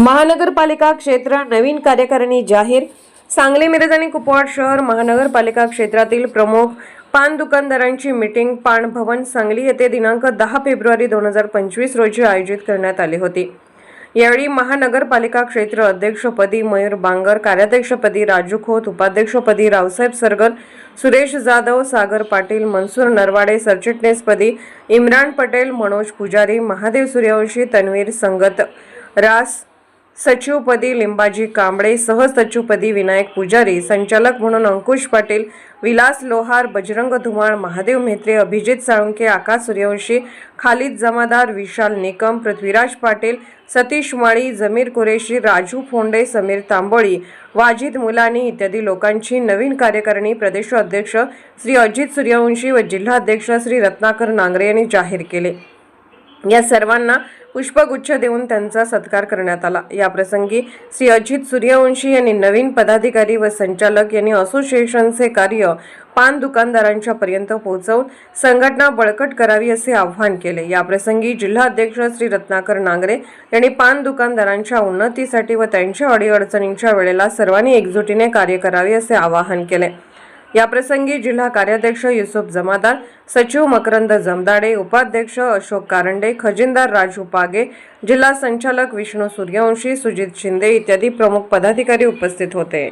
महानगरपालिका क्षेत्र नवीन कार्यकारिणी जाहीर. सांगली मिरज आणि कुपवाड शहर महानगरपालिका क्षेत्रातील प्रमुख पान दुकानदारांची मीटिंग पान भवन सांगली येथे दिनांक दहा फेब्रुवारी दोन हजार पंचवीस रोजी आयोजित करण्यात आली होती. यावेळी महानगरपालिका क्षेत्र अध्यक्षपदी मयूर बांगर कार्याध्यक्षपदी राजू खोत उपाध्यक्षपदी रावसाहेब सरगर सुरेश जाधव सागर पाटील मनसूर नरवाडे सरचिटणीसपदी इम्रान पटेल मनोज पुजारी महादेव सूर्यवंशी तन्वीर संगत रास सचिवपदी लिंबाजी कांबळे सहसचिवपदी विनायक पुजारी संचालक म्हणून अंकुश पाटील विलास लोहार बजरंग धुमाळ महादेव म्हेत्रे अभिजित साळुंके आकाश सूर्यवंशी खालिद जमादार विशाल निकम पृथ्वीराज पाटील सतीश माळी जमीर कुरेशी राजू फोंडे समीर तांबोळी वाजिद मुलानी इत्यादी लोकांची नवीन कार्यकारिणी प्रदेशाध्यक्ष श्री अजित सूर्यवंशी व जिल्हाध्यक्ष श्री रत्नाकर नांगरे यांनी जाहीर केले. या सर्वांना पुष्पगुच्छ देऊन त्यांचा सत्कार करण्यात आला. या प्रसंगी श्री अजित सूर्यवंशी यांनी नवीन पदाधिकारी व संचालक यांनी असोसिएशनचे कार्य पान दुकानदारांच्या पर्यंत पोहोचवून संघटना बळकट करावी असे आवाहन केले. या प्रसंगी जिल्हा अध्यक्ष श्री रत्नाकर नांगरे यांनी पान दुकानदारांच्या उन्नतीसाठी व त्यांच्या अडीअडचणींच्या वेळेला सर्वांनी एकजुटीने कार्य करावे असे आवाहन केले. याप्रसंगी जिल्हा कार्याध्यक्ष युसुफ जमादार सचिव मकरंद जमदाडे उपाध्यक्ष अशोक कारंडे खजिनदार राजू पागे जिल्हा संचालक विष्णू सूर्यवंशी सुजित शिंदे इत्यादी प्रमुख पदाधिकारी उपस्थित होते.